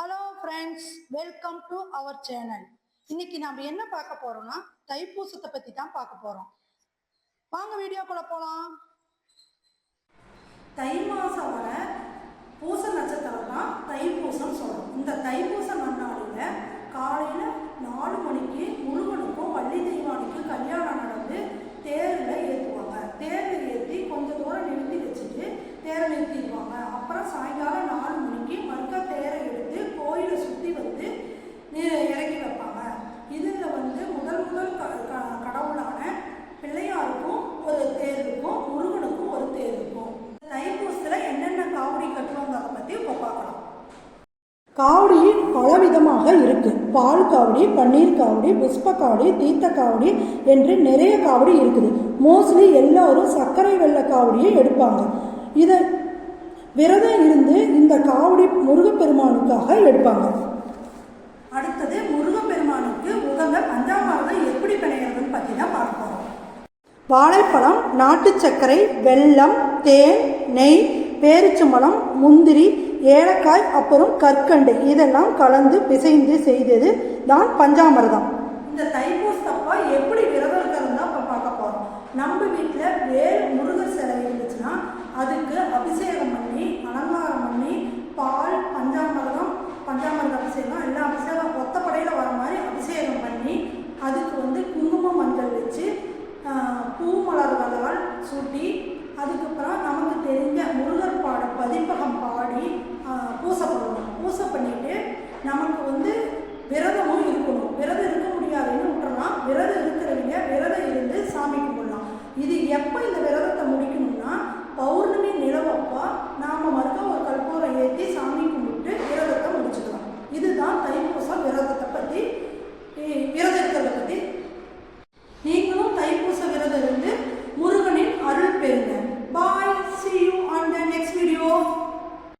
Hello friends welcome to our channel இன்னைக்கு நம்ம என்ன பார்க்க போறோம்னா தைப்பூசத்தை பற்றி தான் பார்க்க போகிறோம் வாங்க வீடியோக்குள்ள போகலாம் தை மாசம் வர பூச நட்சத்திரம் தான் தைப்பூசம் சொல்கிறோம் இந்த தைப்பூச வந்து இதில் வந்து முதல் முதல் க க- கடவுளான பிள்ளையாருக்கும் ஒரு தேர் இருக்கும் முருகனுக்கும் ஒரு தேர் இருக்கும் தைப்பூசத்தில் என்னென்ன காவடி கட்டுவாங்க பற்றி இப்போ பார்க்கலாம். காவடி பலவிதமாக இருக்கு. பால் காவடி பன்னீர் காவடி புஷ்ப காவடி தீர்த்த காவடி என்று நிறைய காவடி இருக்குது. மோஸ்ட்லி எல்லாரும் சர்க்கரை வெள்ளை காவடியை எடுப்பாங்க. இதை விரதம் இருந்து இந்த காவடி முருகப்பெருமானுக்காக எடுப்பாங்க. வாழைப்பழம் நாட்டு சர்க்கரை வெல்லம் தேன் நெய் பேரிச்சம்பழம் முந்திரி ஏலக்காய் அப்புறம் கற்கண்டு இதெல்லாம் கலந்து பிசைந்து செய்தது தான் பஞ்சாமிர்தம். இந்த தைப்பூசத்தப்பா எப்படி விரதம் இருக்கிறது தான் இப்போ பார்க்க போகிறோம் நம்ம வீட்டில் வேறு முருகர் சிலை இருந்துச்சுன்னா அதுக்கு அபிஷேகம் பண்ணி அலங்காரம் பண்ணி பால் பஞ்சாமிர்தம் பஞ்சாமிர்த அபிஷேகம் எல்லா அபிஷேகம் ஒத்தப்படையில் வர மாதிரி அபிஷேகம் பண்ணி அதுக்கு வந்து குங்கும மஞ்சள் வச்சு ஆஹ், பூ மலர்களால் சூட்டி அதுக்கப்புறம் நமக்கு தெரிஞ்ச முருகர் பாட பதிப்பகம் பாடி பூசை பண்ணணும் பூசை பண்ணிட்டு நமக்கு வந்து விரதம்